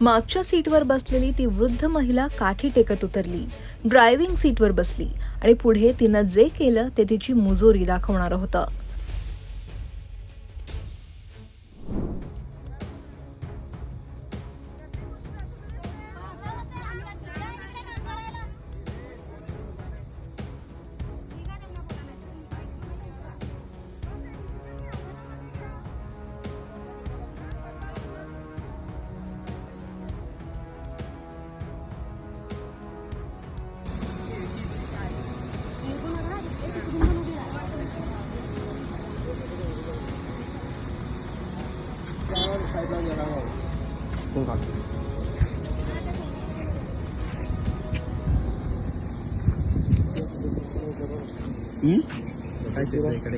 मागच्या सीटवर बसलेली ती वृद्ध महिला काठी टेकत उतरली. ड्रायव्हिंग सीटवर बसली आणि पुढे तिनं जे केलं ते तिची मुजोरी दाखवणारं होतं. काय शेत इकडे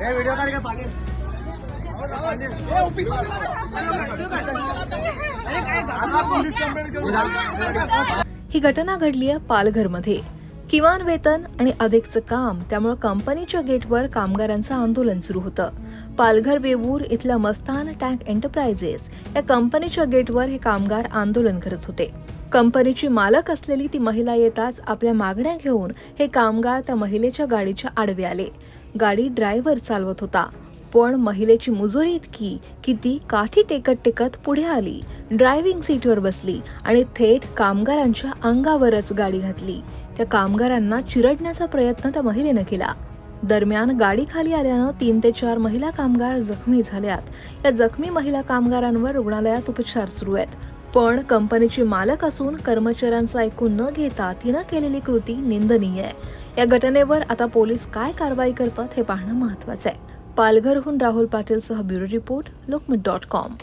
व्हिडिओ काढ का पाणी ही घटना घडली आहे पालघरमध्ये. किमान वेतन आणि अधिकचं काम त्यामुळे कंपनीच्या गेटवर कामगारांचं आंदोलन सुरू होतं. पालघर वेवूर इथल्या मस्तान टँक एंटरप्राइजेस या कंपनीच्या गेटवर हे कामगार आंदोलन करत होते. कंपनीची मालक असलेली ती महिला येताच आपल्या मागण्या घेऊन हे कामगार त्या महिलेच्या गाडीच्या आडवे आले. गाडी ड्रायव्हर चालवत होता. पण महिलेची मुजोरी इतकी की ती काठी टेकत टेकत पुढे आली. ड्रायव्हिंग सीटवर बसली आणि थेट कामगारांच्या अंगावरच गाडी घातली. त्या कामगारांना चिरडण्याचा प्रयत्न त्या महिलेनं केला. दरम्यान गाडी खाली आल्यानं तीन ते चार महिला कामगार जखमी झाल्यात. या जखमी महिला कामगारांवर रुग्णालयात उपचार सुरू आहेत. पण कंपनीची मालक असून कर्मचाऱ्यांचं ऐकून न घेता तिनं केलेली कृती निंदनीय आहे. या घटनेवर आता पोलीस काय कारवाई करतात हे पाहणं महत्वाचं आहे. पालघरहून Rahul पाटीलसह bureau report Lokmat dot com.